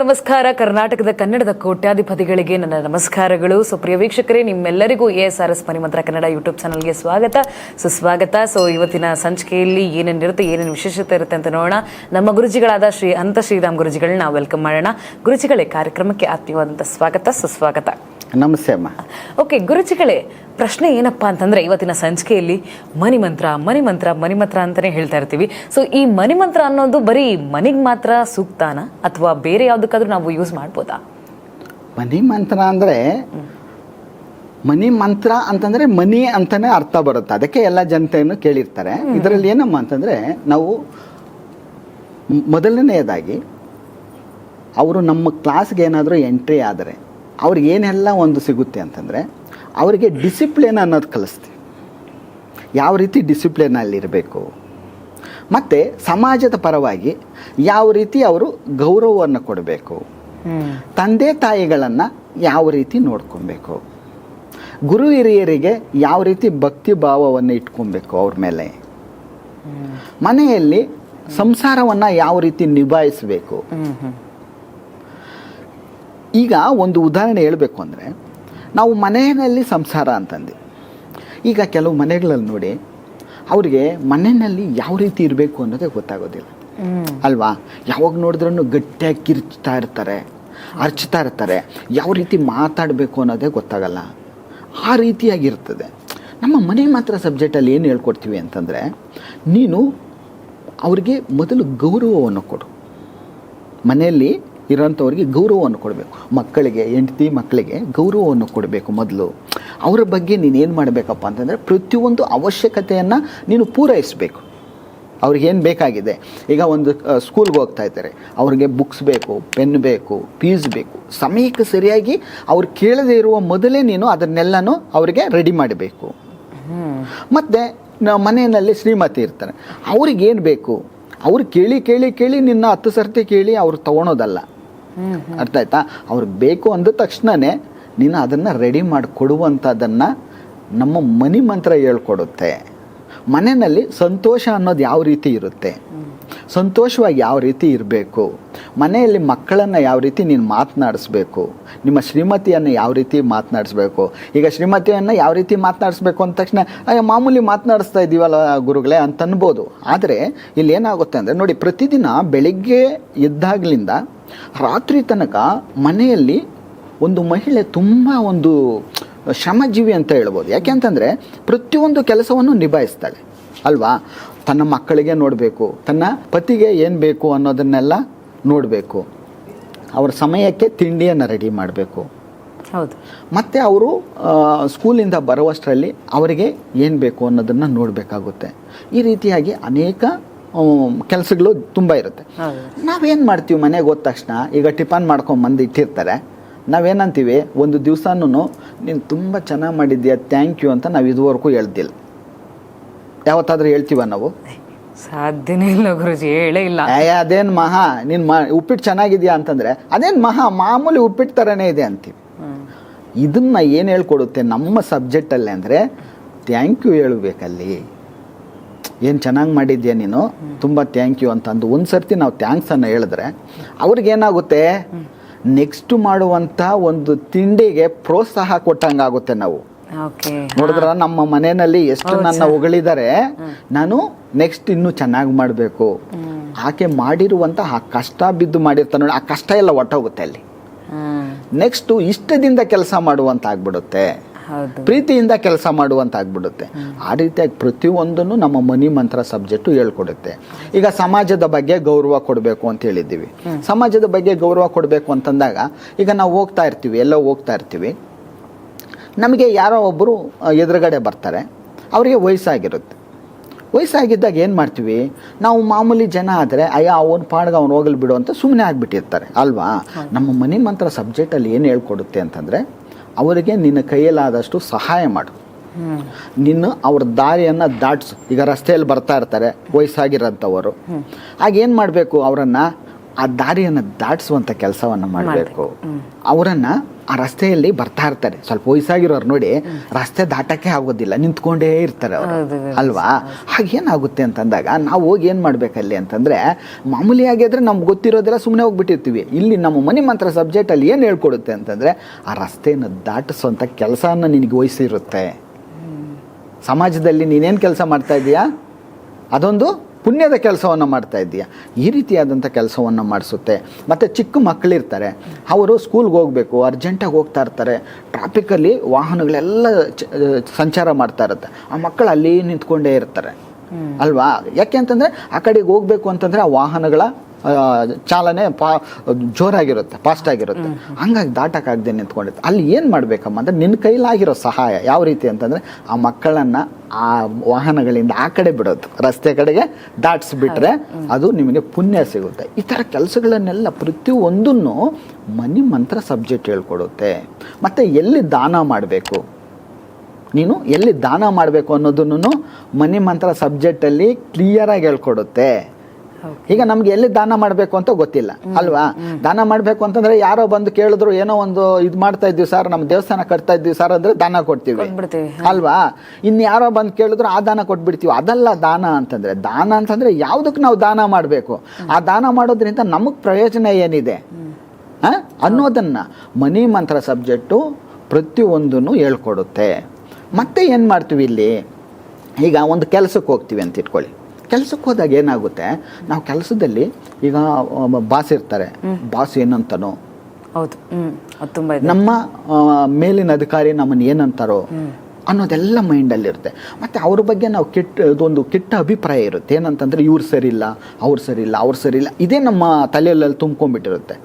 ನಮಸ್ಕಾರ. ಕರ್ನಾಟಕದ ಕನ್ನಡದ ಕೋಟ್ಯಾಧಿಪತಿಗಳಿಗೆ ನನ್ನ ನಮಸ್ಕಾರಗಳು. ಸೊ ಪ್ರಿಯ ವೀಕ್ಷಕರೇ, ನಿಮ್ಮೆಲ್ಲರಿಗೂ A S R S money mantra Kannada YouTube ಚಾನಲ್ಗೆ ಸ್ವಾಗತ. ಸುಸ್ವಾಗತ. ಸೊ ಇವತ್ತಿನ ಸಂಚಿಕೆಯಲ್ಲಿ ಏನೇನಿರುತ್ತೆ ಏನೇನು ವಿಶೇಷತೆ ಇರುತ್ತೆ ಅಂತ ನೋಡೋಣ. ನಮ್ಮ ಗುರುಜಿಗಳಾದ ಶ್ರೀ ಅಂತ ಶ್ರೀರಾಮ್ ಗುರುಜಿಗಳನ್ನ ವೆಲ್ಕಮ್ ಮಾಡೋಣ. ಗುರುಜಿಗಳೇ, ಕಾರ್ಯಕ್ರಮಕ್ಕೆ ಆತ್ಮೀಯವಾದಂಥ ಸ್ವಾಗತ. ಸುಸ್ವಾಗತ. ನಮಸ್ತೆ ಅಮ್ಮ. ಓಕೆ ಗುರುಜಿಗಳೇ ಪ್ರಶ್ನೆ ಏನಪ್ಪ ಅಂತಂದ್ರೆ ಇವತ್ತಿನ ಸಂಚಿಕೆಯಲ್ಲಿ ಮಣಿಮಂತ್ರ ಮಣಿಮಂತ್ರ ಮಣಿಮಂತ್ರ ಅಂತಾನೆ ಹೇಳ್ತಾ ಇರ್ತೀವಿ. ಸೊ ಈ ಮಣಿಮಂತ್ರ ಅನ್ನೋದು ಬರೀ ಮನೆಗೆ ಮಾತ್ರ ಸೂಕ್ತಾನ? ಅಥವಾ ಬೇರೆ ಯಾವುದಕ್ಕಾದ್ರೂ ನಾವು ಯೂಸ್ ಮಾಡ್ಬೋದಾ? ಮನಿ ಮಂತ್ರ ಅಂದರೆ ಮನಿ ಮಂತ್ರ ಅಂತಂದರೆ ಮನಿ ಅಂತಾನೆ ಅರ್ಥ ಬರುತ್ತೆ. ಅದಕ್ಕೆ ಎಲ್ಲ ಜನತೆಯನ್ನು ಕೇಳಿರ್ತಾರೆ. ಇದರಲ್ಲಿ ಏನಮ್ಮ ಅಂತಂದರೆ ನಾವು ಮೊದಲನೆಯದಾಗಿ ಅವರು ನಮ್ಮ ಕ್ಲಾಸ್ಗೆ ಏನಾದರೂ ಎಂಟ್ರಿ ಆದರೆ ಅವ್ರಿಗೆ ಏನೆಲ್ಲ ಒಂದು ಸಿಗುತ್ತೆ ಅಂತಂದರೆ ಅವರಿಗೆ ಡಿಸಿಪ್ಲಿನ್ ಅನ್ನೋದು ಕಲಿಸ್ತೀವಿ. ಯಾವ ರೀತಿ ಡಿಸಿಪ್ಲಿನಲ್ಲಿರಬೇಕು ಮತ್ತು ಸಮಾಜದ ಪರವಾಗಿ ಯಾವ ರೀತಿ ಅವರು ಗೌರವವನ್ನು ಕೊಡಬೇಕು? ತಂದೆ ತಾಯಿಗಳನ್ನು ಯಾವ ರೀತಿ ನೋಡ್ಕೊಬೇಕು? ಗುರು ಹಿರಿಯರಿಗೆ ಯಾವ ರೀತಿ ಭಕ್ತಿ ಭಾವವನ್ನು ಇಟ್ಕೊಬೇಕು ಅವ್ರ ಮೇಲೆ? ಮನೆಯಲ್ಲಿ ಸಂಸಾರವನ್ನು ಯಾವ ರೀತಿ ನಿಭಾಯಿಸಬೇಕು? ಈಗ ಒಂದು ಉದಾಹರಣೆ ಹೇಳಬೇಕು ಅಂದರೆ ನಾವು ಮನೆಯಲ್ಲಿ ಸಂಸಾರ ಅಂತಂದು. ಈಗ ಕೆಲವು ಮನೆಗಳಲ್ಲಿ ನೋಡಿ ಅವರಿಗೆ ಮನೆಯಲ್ಲಿ ಯಾವ ರೀತಿ ಇರಬೇಕು ಅನ್ನೋದೇ ಗೊತ್ತಾಗೋದಿಲ್ಲ. ಅಲ್ವಾ? ಯಾವಾಗ ನೋಡಿದ್ರೂ ಗಟ್ಟಿಯಾಗಿ ಕಿರ್ಚ್ತಾ ಇರ್ತಾರೆ ಅರ್ಚ್ತಾ ಇರ್ತಾರೆ. ಯಾವ ರೀತಿ ಮಾತಾಡಬೇಕು ಅನ್ನೋದೇ ಗೊತ್ತಾಗಲ್ಲ. ಆ ರೀತಿಯಾಗಿರ್ತದೆ. ನಮ್ಮ ಮನೆ ಮಾತ್ರ ಸಬ್ಜೆಕ್ಟಲ್ಲಿ ಏನು ಹೇಳ್ಕೊಡ್ತೀವಿ ಅಂತಂದರೆ ನೀನು ಅವರಿಗೆ ಮೊದಲು ಗೌರವವನ್ನು ಕೊಡು. ಮನೆಯಲ್ಲಿ ಇರೋಂಥವ್ರಿಗೆ ಗೌರವವನ್ನು ಕೊಡಬೇಕು. ಮಕ್ಕಳಿಗೆ, ಹೆಂಡತಿ ಮಕ್ಕಳಿಗೆ ಗೌರವವನ್ನು ಕೊಡಬೇಕು ಮೊದಲು. ಅವರ ಬಗ್ಗೆ ನೀನು ಏನು ಮಾಡಬೇಕಪ್ಪ ಅಂತಂದರೆ ಪ್ರತಿಯೊಂದು ಅವಶ್ಯಕತೆಯನ್ನು ನೀನು ಪೂರೈಸಬೇಕು. ಅವ್ರಿಗೇನು ಬೇಕಾಗಿದೆ? ಈಗ ಒಂದು ಸ್ಕೂಲ್ಗೆ ಹೋಗ್ತಾ ಇದ್ದಾರೆ. ಅವ್ರಿಗೆ ಬುಕ್ಸ್ ಬೇಕು ಪೆನ್ ಬೇಕು ಫೀಸ್ ಬೇಕು. ಸಮಯಕ್ಕೆ ಸರಿಯಾಗಿ ಅವ್ರು ಕೇಳದೇ ಇರುವ ಮೊದಲೇ ನೀನು ಅದನ್ನೆಲ್ಲನೂ ಅವರಿಗೆ ರೆಡಿ ಮಾಡಬೇಕು. ಮತ್ತು ನಮ್ಮ ಮನೆಯಲ್ಲಿ ಶ್ರೀಮತಿ ಇರ್ತಾರೆ. ಅವ್ರಿಗೇನು ಬೇಕು? ಅವ್ರು ಕೇಳಿ ಕೇಳಿ ಕೇಳಿ ನಿನ್ನ ಹತ್ತು ಸರ್ತಿ ಕೇಳಿ ಅವ್ರು ತಗೊಳೋದಲ್ಲ. ಅರ್ಥ ಆಯ್ತಾ? ಅವ್ರಿಗೆ ಬೇಕು ಅಂದ ತಕ್ಷಣನೇ ನೀನು ಅದನ್ನು ರೆಡಿ ಮಾಡಿ ಕೊಡುವಂಥದ್ದನ್ನು ನಮ್ಮ ಮನಿ ಮಂತ್ರ ಹೇಳ್ಕೊಡುತ್ತೆ. ಮನೆಯಲ್ಲಿ ಸಂತೋಷ ಅನ್ನೋದು ಯಾವ ರೀತಿ ಇರುತ್ತೆ? ಸಂತೋಷವಾಗಿ ಯಾವ ರೀತಿ ಇರಬೇಕು? ಮನೆಯಲ್ಲಿ ಮಕ್ಕಳನ್ನು ಯಾವ ರೀತಿ ನೀನು ಮಾತನಾಡಿಸ್ಬೇಕು? ನಿಮ್ಮ ಶ್ರೀಮತಿಯನ್ನು ಯಾವ ರೀತಿ ಮಾತನಾಡಿಸ್ಬೇಕು? ಈಗ ಶ್ರೀಮತಿಯನ್ನು ಯಾವ ರೀತಿ ಮಾತನಾಡಿಸ್ಬೇಕು ಅಂದ ತಕ್ಷಣ ಮಾಮೂಲಿ ಮಾತನಾಡಿಸ್ತಾ ಇದ್ದೀವಲ್ಲ ಗುರುಗಳೇ ಅಂತ ಅನ್ಬೋದು. ಆದರೆ ಇಲ್ಲಿ ಏನಾಗುತ್ತೆ ಅಂದರೆ ನೋಡಿ, ಪ್ರತಿದಿನ ಬೆಳಿಗ್ಗೆ ಎದ್ದಾಗಲಿಂದ ರಾತ್ರಿ ತನಕ ಮನೆಯಲ್ಲಿ ಒಂದು ಮಹಿಳೆ ತುಂಬ ಒಂದು ಶ್ರಮಜೀವಿ ಅಂತ ಹೇಳ್ಬೋದು. ಯಾಕೆಂತಂದರೆ ಪ್ರತಿಯೊಂದು ಕೆಲಸವನ್ನು ನಿಭಾಯಿಸ್ತಾಳೆ. ಅಲ್ವಾ? ತನ್ನ ಮಕ್ಕಳಿಗೆ ನೋಡಬೇಕು ತನ್ನ ಪತಿಗೆ ಏನು ಬೇಕು ಅನ್ನೋದನ್ನೆಲ್ಲ ನೋಡಬೇಕು. ಅವ್ರ ಸಮಯಕ್ಕೆ ತಿಂಡಿಯನ್ನು ರೆಡಿ ಮಾಡಬೇಕು. ಹೌದು. ಮತ್ತು ಅವರು ಸ್ಕೂಲಿಂದ ಬರುವಷ್ಟರಲ್ಲಿ ಅವರಿಗೆ ಏನು ಬೇಕು ಅನ್ನೋದನ್ನು ನೋಡಬೇಕಾಗುತ್ತೆ. ಈ ರೀತಿಯಾಗಿ ಅನೇಕ ಕೆಲಸಗಳು ತುಂಬ ಇರುತ್ತೆ. ನಾವೇನು ಮಾಡ್ತೀವಿ ಮನೆಗೆ ಹೋದ ತಕ್ಷಣ ಈಗ ಟಿಫನ್ ಮಾಡ್ಕೊಂಡು ಬಂದು ಇಟ್ಟಿರ್ತಾರೆ. ನಾವೇನಂತೀವಿ ಒಂದು ದಿವಸನೂ ನೀನು ತುಂಬ ಚೆನ್ನಾಗಿ ಮಾಡಿದ್ಯಾ ಥ್ಯಾಂಕ್ ಯು ಅಂತ ನಾವು ಇದುವರೆಗೂ ಹೇಳ್ದಿಲ್ಲ. ಯಾವತ್ತಾದ್ರೂ ಹೇಳ್ತೀವ ನಾವು? ಸಾಧ್ಯನೇ ಇಲ್ಲ ಗುರುಜಿ ಹೇಳೇ ಇಲ್ಲ. ಅದೇನು ಮಹಾ ನೀನು ಮಾ ಉಪ್ಪಿಟ್ಟು ಚೆನ್ನಾಗಿದೆಯಾ ಅಂತಂದರೆ ಅದೇನು ಮಹಾ ಮಾಮೂಲಿ ಉಪ್ಪಿಟ್ಟು ಥರನೇ ಇದೆ ಅಂತೀವಿ. ಇದನ್ನ ಏನು ಹೇಳ್ಕೊಡುತ್ತೆ ನಮ್ಮ ಸಬ್ಜೆಕ್ಟಲ್ಲಿ ಅಂದರೆ ಥ್ಯಾಂಕ್ ಯು ಹೇಳಬೇಕಲ್ಲಿ ಏನು ಚೆನ್ನಾಗಿ ಮಾಡಿದ್ಯಾ ನೀನು? ತುಂಬ ಥ್ಯಾಂಕ್ ಯು ಅಂತಂದು ಒಂದು ಸರ್ತಿ ನಾವು ಥ್ಯಾಂಕ್ಸನ್ನು ಹೇಳಿದ್ರೆ ಅವ್ರಿಗೇನಾಗುತ್ತೆ? ನೆಕ್ಸ್ಟ್ ಮಾಡುವಂಥ ಒಂದು ತಿಂಡಿಗೆ ಪ್ರೋತ್ಸಾಹ ಕೊಟ್ಟಂಗಾಗುತ್ತೆ ನಾವು. ನೋಡಿದ್ರ ನಮ್ಮ ಮನೆಯಲ್ಲಿ ಎಷ್ಟು ನನ್ನ ಹೊಗಳಿದ್ದಾರೆ ನಾನು ನೆಕ್ಸ್ಟ್ ಇನ್ನೂ ಚೆನ್ನಾಗಿ ಮಾಡಬೇಕು. ಆಕೆ ಮಾಡಿರುವಂಥ ಆ ಕಷ್ಟ ಬಿದ್ದು ಮಾಡಿರ್ತಾನೆ ನೋಡಿ ಆ ಕಷ್ಟ ಎಲ್ಲ ಒಟ್ಟೋಗುತ್ತೆ ಅಲ್ಲಿ. ನೆಕ್ಸ್ಟು ಇಷ್ಟದಿಂದ ಕೆಲಸ ಮಾಡುವಂತ ಆಗ್ಬಿಡುತ್ತೆ ಪ್ರೀತಿಯಿಂದ ಕೆಲಸ ಮಾಡುವಂತ ಆಗ್ಬಿಡುತ್ತೆ ಆ ರೀತಿಯಾಗಿ ಪ್ರತಿಯೊಂದನ್ನು ನಮ್ಮ ಮನಿ ಮಂತ್ರ ಸಬ್ಜೆಕ್ಟು ಹೇಳ್ಕೊಡುತ್ತೆ. ಈಗ ಸಮಾಜದ ಬಗ್ಗೆ ಗೌರವ ಕೊಡಬೇಕು ಅಂತ ಹೇಳಿದ್ದೀವಿ. ಸಮಾಜದ ಬಗ್ಗೆ ಗೌರವ ಕೊಡಬೇಕು ಅಂತಂದಾಗ ಈಗ ನಾವು ಹೋಗ್ತಾ ಇರ್ತೀವಿ ಎಲ್ಲೋ ಹೋಗ್ತಾ ಇರ್ತೀವಿ. ನಮಗೆ ಯಾರೋ ಒಬ್ಬರು ಎದುರುಗಡೆ ಬರ್ತಾರೆ. ಅವರಿಗೆ ವಯಸ್ಸಾಗಿರುತ್ತೆ. ವಯಸ್ಸಾಗಿದ್ದಾಗ ಏನು ಮಾಡ್ತೀವಿ? ನಾವು ಮಾಮೂಲಿ ಜನ ಆದರೆ ಅಯ್ಯ ಅವನ ಪಾಡ್ಗೆ ಅವ್ನು ಹೋಗಲಿ ಬಿಡು ಅಂತ ಸುಮ್ಮನೆ ಆಗಿಬಿಟ್ಟಿರ್ತಾರೆ ಅಲ್ವಾ? ನಮ್ಮ ಮನಿ ಮಂತ್ರ ಸಬ್ಜೆಕ್ಟಲ್ಲಿ ಏನು ಹೇಳ್ಕೊಡುತ್ತೆ ಅಂತಂದರೆ ಅವರಿಗೆ ನಿನ್ನ ಕೈಯಲ್ಲಾದಷ್ಟು ಸಹಾಯ ಮಾಡು. ನಿನ್ನ ಅವ್ರ ದಾರಿಯನ್ನು ದಾಟಿಸು. ಈಗ ರಸ್ತೆಯಲ್ಲಿ ಬರ್ತಾ ಇರ್ತಾರೆ ವಯಸ್ಸಾಗಿರೋಂಥವರು. ಹಾಗೇನು ಏನು ಮಾಡಬೇಕು? ಅವರನ್ನು ಆ ದಾರಿಯನ್ನು ದಾಟಿಸುವಂಥ ಕೆಲಸವನ್ನು ಮಾಡಬೇಕು. ಅವರನ್ನು ಆ ರಸ್ತೆಯಲ್ಲಿ ಬರ್ತಾ ಇರ್ತಾರೆ. ಸ್ವಲ್ಪ ವಯಸ್ಸಾಗಿರೋರು ನೋಡಿ ರಸ್ತೆ ದಾಟಕ್ಕೆ ಆಗೋದಿಲ್ಲ ನಿಂತ್ಕೊಂಡೇ ಇರ್ತಾರೆ ಅವರು. ಅಲ್ವಾ? ಹಾಗೇನಾಗುತ್ತೆ ಅಂತಂದಾಗ ನಾವು ಹೋಗಿ ಏನು ಮಾಡಬೇಕಲ್ಲಿ ಅಂತಂದರೆ ಮಾಮೂಲಿ ಆದರೆ ನಮ್ಗೆ ಗೊತ್ತಿರೋದೆಲ್ಲ ಸುಮ್ಮನೆ ಹೋಗ್ಬಿಟ್ಟಿರ್ತೀವಿ. ಇಲ್ಲಿ ನಮ್ಮ ಮನೆ ಮಂತ್ರ ಸಬ್ಜೆಕ್ಟಲ್ಲಿ ಏನು ಹೇಳ್ಕೊಡುತ್ತೆ ಅಂತಂದರೆ ಆ ರಸ್ತೆಯನ್ನು ದಾಟಿಸುವಂಥ ಕೆಲಸನ ನಿನಗೆ ವಹಿಸಿರುತ್ತೆ. ಸಮಾಜದಲ್ಲಿ ನೀನೇನು ಕೆಲಸ ಮಾಡ್ತಾ ಇದೀಯಾ? ಅದೊಂದು ಪುಣ್ಯದ ಕೆಲಸವನ್ನು ಮಾಡ್ತಾ ಇದ್ದೀಯಾ? ಈ ರೀತಿಯಾದಂಥ ಕೆಲಸವನ್ನು ಮಾಡಿಸುತ್ತೆ. ಮತ್ತು ಚಿಕ್ಕ ಮಕ್ಕಳಿರ್ತಾರೆ. ಅವರು ಸ್ಕೂಲ್ಗೆ ಹೋಗಬೇಕು ಅರ್ಜೆಂಟಾಗಿ ಹೋಗ್ತಾ ಇರ್ತಾರೆ. ಟ್ರಾಫಿಕಲ್ಲಿ ವಾಹನಗಳೆಲ್ಲ ಚ- ಸಂಚಾರ ಮಾಡ್ತಾ ಇರುತ್ತೆ. ಆ ಮಕ್ಕಳು ಅಲ್ಲಿ ನಿಂತ್ಕೊಂಡೇ ಇರ್ತಾರೆ. ಅಲ್ವಾ? ಯಾಕೆ ಅಂತಂದರೆ ಆ ಕಡೆಗೆ ಹೋಗಬೇಕು ಅಂತಂದರೆ ಆ ವಾಹನಗಳ ಚಾಲನೆ ಪಾ ಜೋರಾಗಿರುತ್ತೆ ಫಾಸ್ಟ್ ಆಗಿರುತ್ತೆ ಹಂಗಾಗಿ ದಾಟಕ್ಕಾಗದೆ ನಿಂತ್ಕೊಂಡಿತ್ತು ಅಲ್ಲಿ ಏನು ಮಾಡಬೇಕಮ್ಮ ಅಂದರೆ ನಿನ್ನ ಕೈಲಾಗಿರೋ ಸಹಾಯ ಯಾವ ರೀತಿ ಅಂತಂದರೆ ಆ ಮಕ್ಕಳನ್ನು ಆ ವಾಹನಗಳಿಂದ ಆ ಕಡೆ ಬಿಡೋದು. ರಸ್ತೆ ಕಡೆಗೆ ದಾಟಿಸ್ಬಿಟ್ರೆ ಅದು ನಿಮಗೆ ಪುಣ್ಯ ಸಿಗುತ್ತೆ. ಈ ಥರ ಕೆಲಸಗಳನ್ನೆಲ್ಲ ಪ್ರತಿಯೊಂದನ್ನು ಮನಿ ಮಂತ್ರ ಸಬ್ಜೆಕ್ಟ್ ಹೇಳ್ಕೊಡುತ್ತೆ. ಮತ್ತು ಎಲ್ಲಿ ದಾನ ಮಾಡಬೇಕು? ನೀನು ಎಲ್ಲಿ ದಾನ ಮಾಡಬೇಕು ಅನ್ನೋದನ್ನು ಮನಿ ಮಂತ್ರ ಸಬ್ಜೆಕ್ಟಲ್ಲಿ ಕ್ಲಿಯರಾಗಿ ಹೇಳ್ಕೊಡುತ್ತೆ. ಈಗ ನಮ್ಗೆ ಎಲ್ಲಿ ದಾನ ಮಾಡಬೇಕು ಅಂತ ಗೊತ್ತಿಲ್ಲ ಅಲ್ವಾ? ದಾನ ಮಾಡಬೇಕು ಅಂತಂದ್ರೆ ಯಾರೋ ಬಂದು ಕೇಳಿದ್ರು ಏನೋ ಒಂದು ಇದು ಮಾಡ್ತಾ ಇದ್ದೀವಿ ಸರ್ ನಮ್ಮ ದೇವಸ್ಥಾನ ಕಟ್ತಾ ಇದ್ದೀವಿ ಸರ್ ಅಂದ್ರೆ ದಾನ ಕೊಡ್ತೀವಿ. ಅಲ್ವಾ? ಇನ್ನು ಯಾರೋ ಬಂದು ಕೇಳಿದ್ರು ಆ ದಾನ ಕೊಟ್ಬಿಡ್ತೀವಿ. ಅದಲ್ಲ ದಾನ ಅಂತಂದ್ರೆ ದಾನ ಅಂತಂದ್ರೆ ಯಾವುದಕ್ಕೆ ನಾವು ದಾನ ಮಾಡಬೇಕು? ಆ ದಾನ ಮಾಡೋದ್ರಿಂದ ನಮಗೆ ಪ್ರಯೋಜನ ಏನಿದೆ? ಅನ್ನೋದನ್ನ ಮನಿ ಮಂತ್ರ ಸಬ್ಜೆಕ್ಟು ಪ್ರತಿಯೊಂದನ್ನು ಹೇಳ್ಕೊಡುತ್ತೆ. ಮತ್ತೆ ಏನು ಮಾಡ್ತೀವಿ ಇಲ್ಲಿ? ಈಗ ಒಂದು ಕೆಲಸಕ್ಕೆ ಹೋಗ್ತೀವಿ ಅಂತ ಇಟ್ಕೊಳ್ಳಿ. ಕೆಲಸಕ್ಕೆ ಹೋದಾಗ ಏನಾಗುತ್ತೆ? ನಾವು ಕೆಲಸದಲ್ಲಿ ಈಗ ಬಾಸ್ ಇರ್ತಾರೆ. ಬಾಸ್ ಏನಂತನೋ. ಹೌದು. ನಮ್ಮ ಮೇಲಿನ ಅಧಿಕಾರಿ ನಮ್ಮನ್ನು ಏನಂತಾರೋ ಅನ್ನೋದೆಲ್ಲ ಮೈಂಡಲ್ಲಿರುತ್ತೆ. ಮತ್ತು ಅವ್ರ ಬಗ್ಗೆ ನಾವು ಕೆಟ್ಟ ಇದೊಂದು ಕೆಟ್ಟ ಅಭಿಪ್ರಾಯ ಇರುತ್ತೆ. ಏನಂತಂದರೆ ಇವ್ರು ಸರಿಯಿಲ್ಲ ಅವ್ರು ಸರಿಯಿಲ್ಲ ಅವ್ರು ಸರಿಯಿಲ್ಲ. ಇದೇ ನಮ್ಮ ತಲೆಯಲ್ಲಿ ತುಂಬ್ಕೊಂಡ್ಬಿಟ್ಟಿರುತ್ತೆ.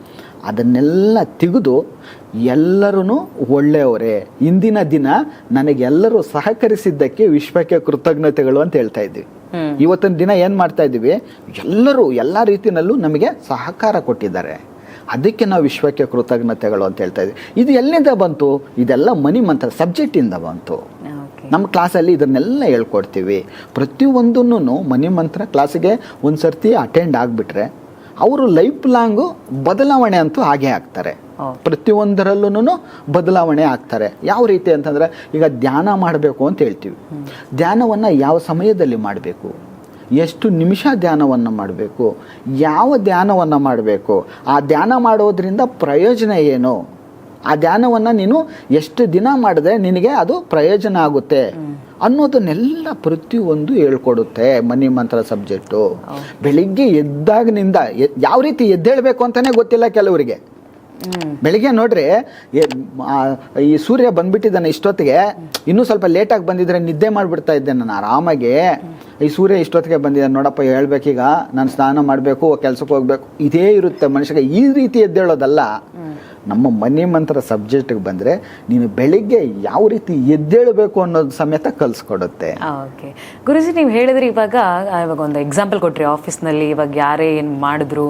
ಅದನ್ನೆಲ್ಲ ತೆಗೆದು ಎಲ್ಲರೂ ಒಳ್ಳೆಯವರೇ. ಇಂದಿನ ದಿನ ನನಗೆಲ್ಲರೂ ಸಹಕರಿಸಿದ್ದಕ್ಕೆ ವಿಶ್ವಕ್ಕೆ ಕೃತಜ್ಞತೆಗಳು ಅಂತ ಹೇಳ್ತಾ ಇದ್ವಿ ಇವತ್ತಿನ ದಿನ ಏನು ಮಾಡ್ತಾ ಇದ್ದೀವಿ? ಎಲ್ಲರೂ ಎಲ್ಲ ರೀತಿಯಲ್ಲೂ ನಮಗೆ ಸಹಕಾರ ಕೊಟ್ಟಿದ್ದಾರೆ. ಅದಕ್ಕೆ ನಾವು ವಿಶ್ವಕ್ಕೆ ಕೃತಜ್ಞತೆಗಳು ಅಂತ ಹೇಳ್ತಾ ಇದ್ವಿ ಇದು ಎಲ್ಲಿಂದ ಬಂತು? ಇದೆಲ್ಲ ಮನಿ ಮಂತ್ರ ಸಬ್ಜೆಕ್ಟಿಂದ ಬಂತು. ನಮ್ಮ ಕ್ಲಾಸಲ್ಲಿ ಇದನ್ನೆಲ್ಲ ಹೇಳ್ಕೊಡ್ತೀವಿ. ಪ್ರತಿಯೊಂದನ್ನು ಮನಿ ಮಂತ್ರ ಕ್ಲಾಸಿಗೆ ಒಂದು ಸರ್ತಿ ಅಟೆಂಡ್ ಆಗಿಬಿಟ್ರೆ ಅವರು ಲೈಫ್ ಲಾಂಗು ಬದಲಾವಣೆ ಅಂತೂ ಹಾಗೆ ಆಗ್ತಾರೆ. ಪ್ರತಿಯೊಂದರಲ್ಲೂ ಬದಲಾವಣೆ ಆಗ್ತಾರೆ. ಯಾವ ರೀತಿ ಅಂತಂದರೆ ಈಗ ಧ್ಯಾನ ಮಾಡಬೇಕು ಅಂತ ಹೇಳ್ತೀವಿ. ಧ್ಯಾನವನ್ನು ಯಾವ ಸಮಯದಲ್ಲಿ ಮಾಡಬೇಕು? ಎಷ್ಟು ನಿಮಿಷ ಧ್ಯಾನವನ್ನು ಮಾಡಬೇಕು? ಯಾವ ಧ್ಯಾನವನ್ನು ಮಾಡಬೇಕು? ಆ ಧ್ಯಾನ ಮಾಡೋದರಿಂದ ಪ್ರಯೋಜನ ಏನು? ಆ ಧ್ಯಾನವನ್ನು ನೀನು ಎಷ್ಟು ದಿನ ಮಾಡಿದ್ರೆ ನಿನಗೆ ಅದು ಪ್ರಯೋಜನ ಆಗುತ್ತೆ? ಅನ್ನೋದನ್ನೆಲ್ಲ ಪ್ರತಿಯೊಂದು ಹೇಳ್ಕೊಡುತ್ತೆ ಮನಿ ಮಂತ್ರ ಸಬ್ಜೆಕ್ಟು. ಬೆಳಿಗ್ಗೆ ಎದ್ದಾಗಿನಿಂದ ಯಾವ ರೀತಿ ಎದ್ದೇಳಬೇಕು ಅಂತಲೇ ಗೊತ್ತಿಲ್ಲ ಕೆಲವರಿಗೆ. ಬೆಳಿಗ್ಗೆ ನೋಡ್ರಿ ಈ ಸೂರ್ಯ ಬಂದ್ಬಿಟ್ಟಿದ್ದಾನೆ ಇಷ್ಟೊತ್ತಿಗೆ, ಇನ್ನೂ ಸ್ವಲ್ಪ ಲೇಟಾಗಿ ಬಂದಿದ್ರೆ ನಿದ್ದೆ ಮಾಡಿಬಿಡ್ತಾ ಇದ್ದೆ ನಾನು ಆರಾಮಾಗಿ. ಈ ಸೂರ್ಯ ಇಷ್ಟೊತ್ತಿಗೆ ಬಂದಿದೆ ನೋಡಪ್ಪ ಹೇಳ್ಬೇಕೀಗ ನಾನು ಸ್ನಾನ ಮಾಡಬೇಕು ಕೆಲ್ಸಕ್ಕೆ ಹೋಗ್ಬೇಕು. ಇದೇ ಇರುತ್ತೆ ಮನುಷ್ಯಗೆ. ಈ ರೀತಿ ಎದ್ದೇಳೋದಲ್ಲ. ನಮ್ಮ ಮನೆ ಮಂತ್ರ ಸಬ್ಜೆಕ್ಟ್ಗೆ ಬಂದರೆ ನೀನು ಬೆಳಿಗ್ಗೆ ಯಾವ ರೀತಿ ಎದ್ದೇಳಬೇಕು ಅನ್ನೋದು ಸಮೇತ ಕಲಿಸ್ಕೊಡುತ್ತೆ. ಓಕೆ. ಗುರುಜಿ ನೀವು ಹೇಳಿದ್ರಿ ಇವಾಗ ಇವಾಗ ಒಂದು ಎಕ್ಸಾಂಪಲ್ ಕೊಟ್ರಿ. ಆಫೀಸ್ನಲ್ಲಿ ಇವಾಗ ಯಾರೇ ಏನು ಮಾಡಿದ್ರು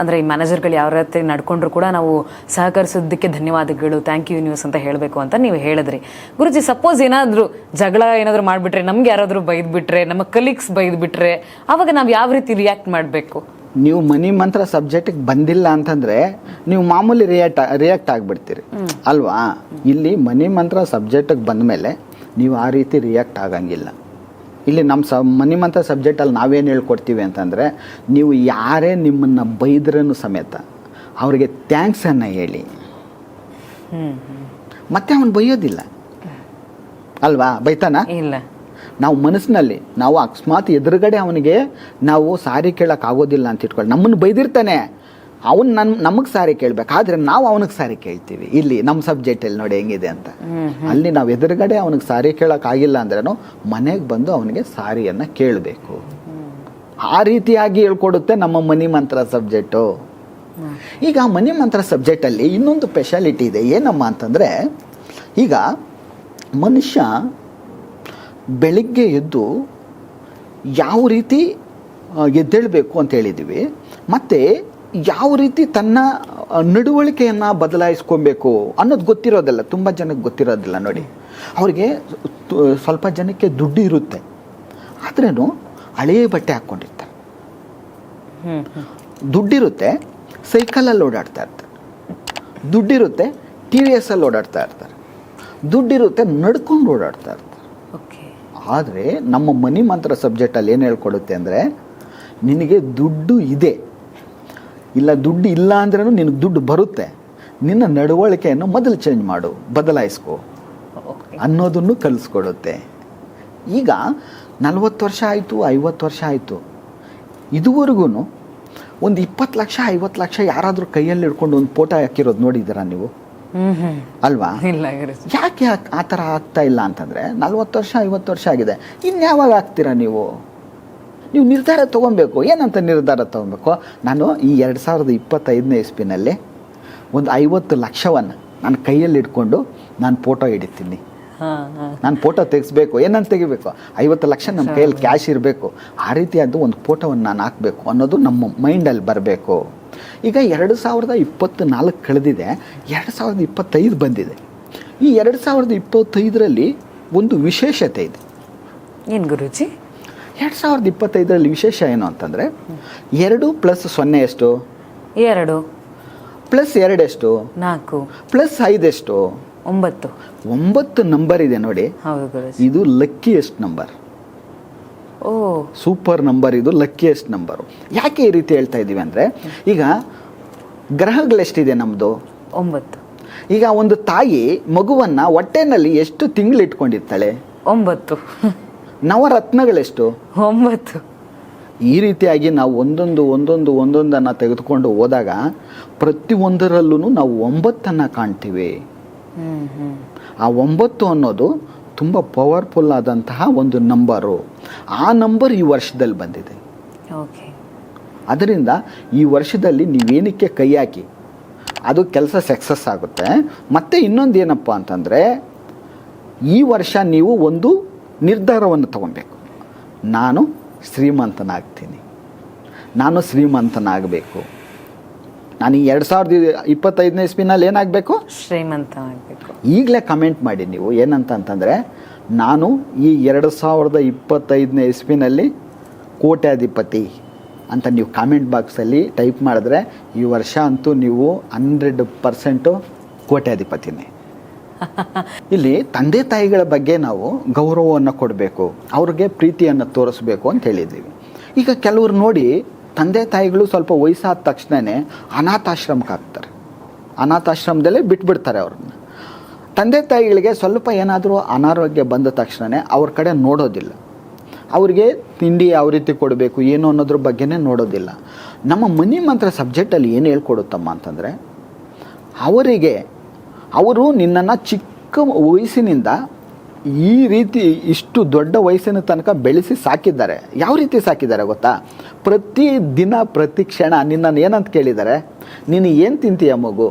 ಅಂದರೆ ಈ ಮ್ಯಾನೇಜರ್ಗಳು ಯಾವ ರೀತಿ ನಡ್ಕೊಂಡ್ರು ಕೂಡ ನಾವು ಸಹಕರಿಸೋದಕ್ಕೆ ಧನ್ಯವಾದಗಳು. ಥ್ಯಾಂಕ್ ಯು ನ್ಯೂಸ್ ಅಂತ ಹೇಳಬೇಕು ಅಂತ ನೀವು ಹೇಳಿದ್ರಿ. ಗುರುಜಿ ಸಪೋಸ್ ಏನಾದರೂ ಜಗಳ ಏನಾದರೂ ಮಾಡಿಬಿಟ್ರೆ ನಮ್ಗೆ ಯಾರಾದರೂ ಬೈದ್ಬಿಟ್ರೆ ನಮ್ಮ ಕಲೀಗ್ಸ್ ಬೈದ್ಬಿಟ್ರೆ ಅವಾಗ ನಾವು ಯಾವ ರೀತಿ ರಿಯಾಕ್ಟ್ ಮಾಡಬೇಕು? ನೀವು ಮನಿ ಮಂತ್ರ ಸಬ್ಜೆಕ್ಟಿಗೆ ಬಂದಿಲ್ಲ ಅಂತಂದ್ರೆ ನೀವು ಮಾಮೂಲಿ ರಿಯಾಕ್ಟ್ ರಿಯಾಕ್ಟ್ ಆಗಿಬಿಡ್ತೀರಿ. ಅಲ್ವಾ? ಇಲ್ಲಿ ಮನಿ ಮಂತ್ರ ಸಬ್ಜೆಕ್ಟಿಗೆ ಬಂದ ಮೇಲೆ ನೀವು ಆ ರೀತಿ ರಿಯಾಕ್ಟ್ ಆಗಂಗಿಲ್ಲ. ಇಲ್ಲಿ ನಮ್ಮ ಸ ಮನಿ ಮಂತ್ರ ಸಬ್ಜೆಕ್ಟಲ್ಲಿ ನಾವೇನು ಹೇಳ್ಕೊಡ್ತೀವಿ ಅಂತಂದರೆ ನೀವು ಯಾರೇ ನಿಮ್ಮನ್ನು ಬೈದ್ರೂ ಸಮೇತ ಅವರಿಗೆ ಥ್ಯಾಂಕ್ಸನ್ನು ಹೇಳಿ. ಮತ್ತೆ ಅವನು ಬೈಯೋದಿಲ್ಲ. ಅಲ್ವಾ? ಬೈತಾನ? ಇಲ್ಲ. ನಾವು ಮನಸ್ಸಿನಲ್ಲಿ ನಾವು ಅಕಸ್ಮಾತ್ ಎದುರುಗಡೆ ಅವನಿಗೆ ನಾವು ಸಾರಿ ಕೇಳೋಕ್ಕಾಗೋದಿಲ್ಲ ಆಗೋದಿಲ್ಲ ಅಂತ ಇಟ್ಕೊಳ್ಳಿ. ನಮ್ಮನ್ನು ಬೈದಿರ್ತಾನೆ. ಅವನು ನನ್ ನಮಗೆ ಸಾರಿ ಕೇಳಬೇಕು. ಆದರೆ ನಾವು ಅವನಿಗೆ ಸಾರಿ ಕೇಳ್ತೀವಿ. ಇಲ್ಲಿ ನಮ್ಮ ಸಬ್ಜೆಕ್ಟಲ್ಲಿ ನೋಡಿ ಹೆಂಗಿದೆ ಅಂತ. ಅಲ್ಲಿ ನಾವು ಎದುರುಗಡೆ ಅವನಿಗೆ ಸಾರಿ ಕೇಳೋಕ್ಕಾಗಿಲ್ಲ ಆಗಿಲ್ಲ ಅಂದ್ರೂ ಮನೆಗೆ ಬಂದು ಅವನಿಗೆ ಸಾರಿಯನ್ನು ಕೇಳಬೇಕು. ಆ ರೀತಿಯಾಗಿ ಹೇಳ್ಕೊಡುತ್ತೆ ನಮ್ಮ ಮನಿ ಮಂತ್ರ ಸಬ್ಜೆಕ್ಟು ಈಗ ಮನಿ ಮಂತ್ರ ಸಬ್ಜೆಕ್ಟಲ್ಲಿ ಇನ್ನೊಂದು ಸ್ಪೆಷಾಲಿಟಿ ಇದೆ. ಏನಮ್ಮ ಅಂತಂದರೆ ಈಗ ಮನುಷ್ಯ ಬೆಳಿಗ್ಗೆ ಎದ್ದು ಯಾವ ರೀತಿ ಎದ್ದೇಳಬೇಕು ಅಂತ ಹೇಳಿದ್ದೀವಿ. ಮತ್ತು ಯಾವ ರೀತಿ ತನ್ನ ನಡವಳಿಕೆಯನ್ನು ಬದಲಾಯಿಸ್ಕೊಬೇಕು ಅನ್ನೋದು ಗೊತ್ತಿರೋದಿಲ್ಲ ತುಂಬ ಜನಕ್ಕೆ ಗೊತ್ತಿರೋದಿಲ್ಲ ನೋಡಿ. ಅವರಿಗೆ ಸ್ವಲ್ಪ ಜನಕ್ಕೆ ದುಡ್ಡು ಇರುತ್ತೆ. ಆದ್ರೂ ಹಳೆಯ ಬಟ್ಟೆ ಹಾಕ್ಕೊಂಡಿರ್ತಾರೆ ದುಡ್ಡಿರುತ್ತೆ ಸೈಕಲಲ್ಲಿ ಓಡಾಡ್ತಾ ಇರ್ತಾರೆ. ದುಡ್ಡಿರುತ್ತೆ ಟಿ ವಿ ಎಸ್ಸಲ್ಲಿ ಓಡಾಡ್ತಾ ಇರ್ತಾರೆ. ದುಡ್ಡಿರುತ್ತೆ ನಡ್ಕೊಂಡು ಓಡಾಡ್ತಾ ಇರ್ತಾರೆ. ಆದರೆ ನಮ್ಮ ಮನಿ ಮಂತ್ರ ಸಬ್ಜೆಕ್ಟಲ್ಲಿ ಏನು ಹೇಳ್ಕೊಡುತ್ತೆ ಅಂದರೆ ನಿನಗೆ ದುಡ್ಡು ಇದೆ. ಇಲ್ಲ ದುಡ್ಡು ಇಲ್ಲ ಅಂದ್ರೂ ನಿನಗೆ ದುಡ್ಡು ಬರುತ್ತೆ. ನಿನ್ನ ನಡವಳಿಕೆಯನ್ನು ಮೊದಲು ಚೇಂಜ್ ಮಾಡು ಬದಲಾಯಿಸ್ಕೊ ಅನ್ನೋದನ್ನು ಕಲಿಸ್ಕೊಡುತ್ತೆ. ಈಗ ನಲ್ವತ್ತು ವರ್ಷ ಆಯಿತು ಐವತ್ತು ವರ್ಷ ಆಯಿತು. ಇದುವರೆಗೂ ಒಂದು ಇಪ್ಪತ್ತು ಲಕ್ಷ ಐವತ್ತು ಲಕ್ಷ ಯಾರಾದರೂ ಕೈಯಲ್ಲಿ ಹಿಡ್ಕೊಂಡು ಒಂದು ಫೋಟೋ ಹಾಕಿರೋದು ನೋಡಿದ್ದೀರಾ ನೀವು? ಅಲ್ವಾ? ಇಲ್ಲ ಯಾಕೆ ಆ- ಥರ ಆಗ್ತಾ ಇಲ್ಲ ಅಂತಂದರೆ ನಲ್ವತ್ತು ವರ್ಷ ಐವತ್ತು ವರ್ಷ ಆಗಿದೆ. ಇನ್ಯಾವಾಗ ಆಗ್ತೀರಾ ನೀವು? ನೀವು ನಿರ್ಧಾರ ತೊಗೊಬೇಕು. ಏನಂತ ನಿರ್ಧಾರ ತೊಗೊಬೇಕು? ನಾನು ಈ ಎರಡು ಸಾವಿರದ ಇಪ್ಪತ್ತೈದನೇ ಇಸ್ಪಿನಲ್ಲಿ ಒಂದು ಐವತ್ತು ಲಕ್ಷವನ್ನು ನನ್ನ ಕೈಯಲ್ಲಿ ಇಟ್ಕೊಂಡು ನಾನು ಫೋಟೋ ಹಿಡಿತೀನಿ. ನಾನು ಫೋಟೋ ತೆಗಿಸ್ಬೇಕು. ಏನಂತ ತೆಗಿಬೇಕು? ಐವತ್ತು ಲಕ್ಷ ನಮ್ಮ ಕೈಯಲ್ಲಿ ಕ್ಯಾಶ್ ಇರಬೇಕು. ಆ ರೀತಿಯಾದ ಒಂದು ಫೋಟೋವನ್ನು ನಾನು ಹಾಕಬೇಕು ಅನ್ನೋದು ನಮ್ಮ ಮೈಂಡಲ್ಲಿ ಬರಬೇಕು. ಈಗ ಎರಡು ಸಾವಿರದ ಇಪ್ಪತ್ತು ನಾಲ್ಕು ಕಳೆದಿದೆ. ಎರಡು ಸಾವಿರದ ಇಪ್ಪತ್ತೈದು ಬಂದಿದೆ. ಈ ಎರಡು ಸಾವಿರದ ಇಪ್ಪತ್ತೈದರಲ್ಲಿ ಒಂದು ವಿಶೇಷತೆ ಇದೆ. ಏನು ಗುರುಜಿ? ಎರಡು ಸಾವಿರದ ಇಪ್ಪತ್ತೈದರಲ್ಲಿ ವಿಶೇಷ ಏನು ಅಂತಂದರೆ ಎರಡು ಪ್ಲಸ್ ಸೊನ್ನೆ ಎಷ್ಟು? ಎರಡು. ಪ್ಲಸ್ ಎರಡೆಷ್ಟು ನಾಲ್ಕು. ಪ್ಲಸ್ ಐದೆಷ್ಟು ಒಂಬತ್ತು. ಒಂಬತ್ತು ನಂಬರ್ ಇದೆ ನೋಡಿ. ಇದು ಲಕ್ಕಿಯೆಸ್ಟ್ ನಂಬರ್. ಸೂಪರ್ ನಂಬರ್ ಇದು ಲಕ್ಕಿಯೆಸ್ಟ್ ನಂಬರು ಯಾಕೆ ಈ ರೀತಿ ಹೇಳ್ತಾ ಇದ್ದೀವಿ ಅಂದರೆ ಈಗ ಗ್ರಹಗಳೆಷ್ಟಿದೆ ನಮ್ಮದು ಒಂಬತ್ತು. ಈಗ ಒಂದು ತಾಯಿ ಮಗುವನ್ನು ಹೊಟ್ಟೆನಲ್ಲಿ ಎಷ್ಟು ತಿಂಗಳು ಇಟ್ಕೊಂಡಿರ್ತಾಳೆ? ಒಂಬತ್ತು. ನವರತ್ನಗಳೆಷ್ಟು? ಒಂಬತ್ತು. ಈ ರೀತಿಯಾಗಿ ನಾವು ಒಂದೊಂದು ಒಂದೊಂದು ಒಂದೊಂದನ್ನು ತೆಗೆದುಕೊಂಡು ಹೋದಾಗ ಪ್ರತಿಯೊಂದರಲ್ಲೂ ನಾವು ಒಂಬತ್ತನ್ನು ಕಾಣ್ತೀವಿ. ಆ ಒಂಬತ್ತು ಅನ್ನೋದು ತುಂಬ ಪವರ್ಫುಲ್ ಆದಂತಹ ಒಂದು ನಂಬರು ಆ ನಂಬರ್ ಈ ವರ್ಷದಲ್ಲಿ ಬಂದಿದೆ. ಓಕೆ ಅದರಿಂದ ಈ ವರ್ಷದಲ್ಲಿ ನೀವೇನಕ್ಕೆ ಕೈ ಹಾಕಿ ಅದು ಕೆಲಸ ಸಕ್ಸಸ್ ಆಗುತ್ತೆ. ಮತ್ತು ಇನ್ನೊಂದು ಏನಪ್ಪ ಅಂತಂದರೆ ಈ ವರ್ಷ ನೀವು ಒಂದು ನಿರ್ಧಾರವನ್ನು ತಗೊಬೇಕು. ನಾನು ಶ್ರೀಮಂತನಾಗ್ತೀನಿ. ನಾನು ಶ್ರೀಮಂತನಾಗಬೇಕು. ನಾನು ಈ ಎರಡು ಸಾವಿರದ ಇಪ್ಪತ್ತೈದನೇ ಇಸ್ಪಿನಲ್ಲಿ ಏನಾಗಬೇಕು? ಶ್ರೀಮಂತ ಆಗಬೇಕು. ಈಗಲೇ ಕಮೆಂಟ್ ಮಾಡಿ ನೀವು ಏನಂತ ಅಂತಂದರೆ ನಾನು ಈ ಎರಡು ಸಾವಿರದ ಇಪ್ಪತ್ತೈದನೇ ಇಸ್ವಿನಲ್ಲಿ ಕೋಟ್ಯಾಧಿಪತಿ ಅಂತ ನೀವು ಕಾಮೆಂಟ್ ಬಾಕ್ಸಲ್ಲಿ ಟೈಪ್ ಮಾಡಿದ್ರೆ ಈ ವರ್ಷ ಅಂತೂ ನೀವು ಹಂಡ್ರೆಡ್ ಪರ್ಸೆಂಟು ಕೋಟ್ಯಾಧಿಪತಿನೇ. ಇಲ್ಲಿ ತಂದೆ ತಾಯಿಗಳ ಬಗ್ಗೆ ನಾವು ಗೌರವವನ್ನು ಕೊಡಬೇಕು ಅವ್ರಿಗೆ ಪ್ರೀತಿಯನ್ನು ತೋರಿಸ್ಬೇಕು ಅಂತ ಹೇಳಿದ್ದೀವಿ. ಈಗ ಕೆಲವರು ನೋಡಿ ತಂದೆ ತಾಯಿಗಳು ಸ್ವಲ್ಪ ವಯಸ್ಸಾದ ತಕ್ಷಣನೇ ಅನಾಥಾಶ್ರಮಕ್ಕೆ ಹಾಕ್ತಾರೆ ಅನಾಥಾಶ್ರಮದಲ್ಲೇ ಬಿಟ್ಬಿಡ್ತಾರೆ ಅವ್ರನ್ನ. ತಂದೆ ತಾಯಿಗಳಿಗೆ ಸ್ವಲ್ಪ ಏನಾದರೂ ಅನಾರೋಗ್ಯ ಬಂದ ತಕ್ಷಣವೇ ಅವ್ರ ಕಡೆ ನೋಡೋದಿಲ್ಲ. ಅವ್ರಿಗೆ ತಿಂಡಿ ಯಾವ ರೀತಿ ಕೊಡಬೇಕು, ಏನು ಅನ್ನೋದ್ರ ಬಗ್ಗೆನೇ ನೋಡೋದಿಲ್ಲ. ನಮ್ಮ ಮನಿ ಮಂತ್ರ ಸಬ್ಜೆಕ್ಟಲ್ಲಿ ಏನು ಹೇಳ್ಕೊಡುತ್ತಮ್ಮ ಅಂತಂದರೆ, ಅವರಿಗೆ, ಅವರು ನಿನ್ನನ್ನು ಚಿಕ್ಕ ವಯಸ್ಸಿನಿಂದ ಈ ರೀತಿ ಇಷ್ಟು ದೊಡ್ಡ ವಯಸ್ಸಿನ ತನಕ ಬೆಳೆಸಿ ಸಾಕಿದ್ದಾರೆ. ಯಾವ ರೀತಿ ಸಾಕಿದ್ದಾರೆ ಗೊತ್ತಾ? ಪ್ರತಿ ದಿನ ಪ್ರತಿ ಕ್ಷಣ ನಿನ್ನನ್ನು ಏನಂತ ಕೇಳಿದ್ದಾರೆ? ನೀನು ಏನು ತಿಂತೀಯ ಮಗು?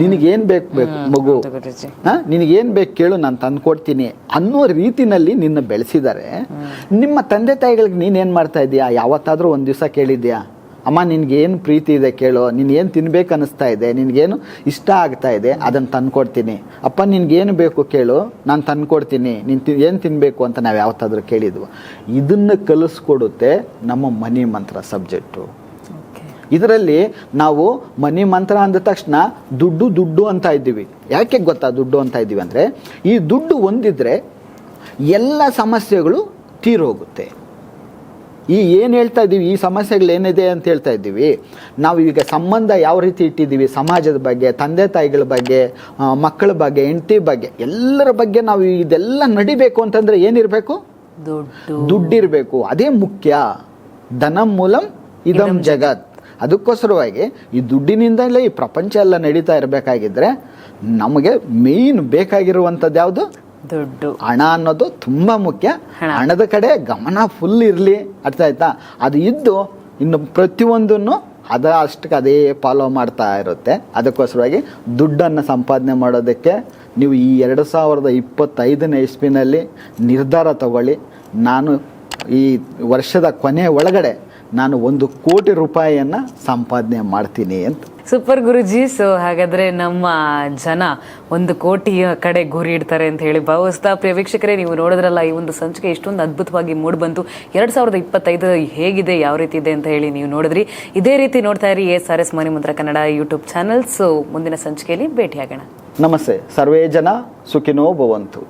ನಿನಗೇನು ಬೇಕು ಬೇಕು ಮಗು? ಹಾಂ? ನಿನಗೇನು ಬೇಕು ಕೇಳು ನಾನು ತಂದು ಕೊಡ್ತೀನಿ ಅನ್ನೋ ರೀತಿನಲ್ಲಿ ನಿನ್ನ ಬೆಳೆಸಿದ್ದಾರೆ. ನಿಮ್ಮ ತಂದೆ ತಾಯಿಗಳಿಗೆ ನೀನೇನು ಮಾಡ್ತಾ ಇದ್ದೀಯಾ ಯಾವತ್ತಾದರೂ ಒಂದು ದಿವಸ ಕೇಳಿದ್ಯಾ? ಅಮ್ಮ ನಿನಗೇನು ಪ್ರೀತಿ ಇದೆ ಕೇಳು. ನೀನು ಏನು ತಿನ್ಬೇಕು ಅನ್ನಿಸ್ತಾ ಇದೆ? ನಿನಗೇನು ಇಷ್ಟ ಆಗ್ತಾ ಇದೆ? ಅದನ್ನು ತಂದ್ಕೊಡ್ತೀನಿ. ಅಪ್ಪ ನಿನಗೇನು ಬೇಕು ಕೇಳು. ನಾನು ತಂದ್ಕೊಡ್ತೀನಿ. ನೀನು ತಿ ಏನು ತಿನ್ನಬೇಕು ಅಂತ ನಾವು ಯಾವತ್ತಾದರೂ ಕೇಳಿದ್ವು. ಇದನ್ನು ಕಲಿಸ್ಕೊಡುತ್ತೆ ನಮ್ಮ ಮನಿ ಮಂತ್ರ ಸಬ್ಜೆಕ್ಟು. ಇದರಲ್ಲಿ ನಾವು ಮನಿ ಮಂತ್ರ ಅಂದ ತಕ್ಷಣ ದುಡ್ಡು ದುಡ್ಡು ಅಂತ ಇದ್ದೀವಿ. ಯಾಕೆ ಗೊತ್ತಾ ದುಡ್ಡು ಅಂತ ಇದ್ದೀವಿ ಅಂದರೆ ಈ ದುಡ್ಡು ಹೊಂದಿದ್ರೆ ಎಲ್ಲ ಸಮಸ್ಯೆಗಳು ತೀರೋಗುತ್ತೆ. ಈ ಏನು ಹೇಳ್ತಾ ಇದ್ದೀವಿ? ಈ ಸಮಸ್ಯೆಗಳು ಏನಿದೆ ಅಂತ ಹೇಳ್ತಾ ಇದ್ದೀವಿ. ನಾವು ಈಗ ಸಂಬಂಧ ಯಾವ ರೀತಿ ಇಟ್ಟಿದ್ದೀವಿ? ಸಮಾಜದ ಬಗ್ಗೆ ತಂದೆ ತಾಯಿಗಳ ಬಗ್ಗೆ ಮಕ್ಕಳ ಬಗ್ಗೆ ಹೆಂಡತಿ ಬಗ್ಗೆ ಎಲ್ಲರ ಬಗ್ಗೆ ನಾವು ಇದೆಲ್ಲ ನಡಿಬೇಕು ಅಂತಂದರೆ ಏನಿರಬೇಕು? ದುಡ್ಡು. ದುಡ್ಡಿರಬೇಕು. ಅದೇ ಮುಖ್ಯ. ಧನ ಮೂಲಂ ಇದಂ ಜಗತ್. ಅದಕ್ಕೋಸ್ಕರವಾಗಿ ಈ ದುಡ್ಡಿನಿಂದಲೇ ಈ ಪ್ರಪಂಚ ಎಲ್ಲ ನಡೀತಾ ಇರಬೇಕಾಗಿದ್ರೆ ನಮಗೆ ಮೇಯ್ನ್ ಬೇಕಾಗಿರುವಂಥದ್ದು ಯಾವುದು? ದುಡ್ಡು. ಹಣ ಅನ್ನೋದು ತುಂಬ ಮುಖ್ಯ. ಹಣ. ಹಣದ ಕಡೆ ಗಮನ ಫುಲ್ ಇರಲಿ. ಅರ್ಥ ಆಯ್ತಾ? ಅದು ಇದ್ದು ಇನ್ನು ಪ್ರತಿಯೊಂದನ್ನು ಅದ ಅಷ್ಟಕ್ಕೆ ಅದೇ ಫಾಲೋ ಮಾಡ್ತಾ ಇರುತ್ತೆ. ಅದಕ್ಕೋಸ್ಕರವಾಗಿ ದುಡ್ಡನ್ನು ಸಂಪಾದನೆ ಮಾಡೋದಕ್ಕೆ ನೀವು ಈ ಎರಡು ಸಾವಿರದ ಇಪ್ಪತ್ತೈದನೇ ಇಸ್ವಿನಲ್ಲಿ ನಿರ್ಧಾರ ತಗೊಳ್ಳಿ. ನಾನು ಈ ವರ್ಷದ ಕೊನೆ ಒಳಗಡೆ ನಾನು ಒಂದು ಕೋಟಿ ರೂಪಾಯಿಯನ್ನು ಸಂಪಾದನೆ ಮಾಡ್ತೀನಿ ಅಂತ. ಸೂಪರ್ ಗುರುಜಿ. ಸೊ ಹಾಗಾದ್ರೆ ನಮ್ಮ ಜನ ಒಂದು ಕೋಟಿಯ ಕಡೆ ಗುರಿ ಇಡ್ತಾರೆ ಅಂತ ಹೇಳಿ ಭಾವಿಸ್ತಾ ಪ್ರಿಯ ನೀವು ನೋಡಿದ್ರಲ್ಲ, ಈ ಒಂದು ಸಂಚಿಕೆ ಇಷ್ಟೊಂದು ಅದ್ಭುತವಾಗಿ ಮೂಡಿಬಂತು ಎರಡ್ ಸಾವಿರದ ಇಪ್ಪತ್ತೈದು ಹೇಗಿದೆ, ಯಾವ ರೀತಿ ಇದೆ ಅಂತ ಹೇಳಿ ನೀವು ನೋಡಿದ್ರಿ. ಇದೇ ರೀತಿ ನೋಡ್ತಾ ಇರಿ ಎಸ್ ಆರ್ ಎಸ್ ಮನಿ ಮಂತ್ರ ಕನ್ನಡ ಯೂಟ್ಯೂಬ್ ಚಾನಲ್. ಸೊ ಮುಂದಿನ ಸಂಚಿಕೆಯಲ್ಲಿ ಭೇಟಿಯಾಗೋಣ. ನಮಸ್ತೆ. ಸರ್ವೇ ಜನ ಸುಖಿನೋ ಭವಂತು.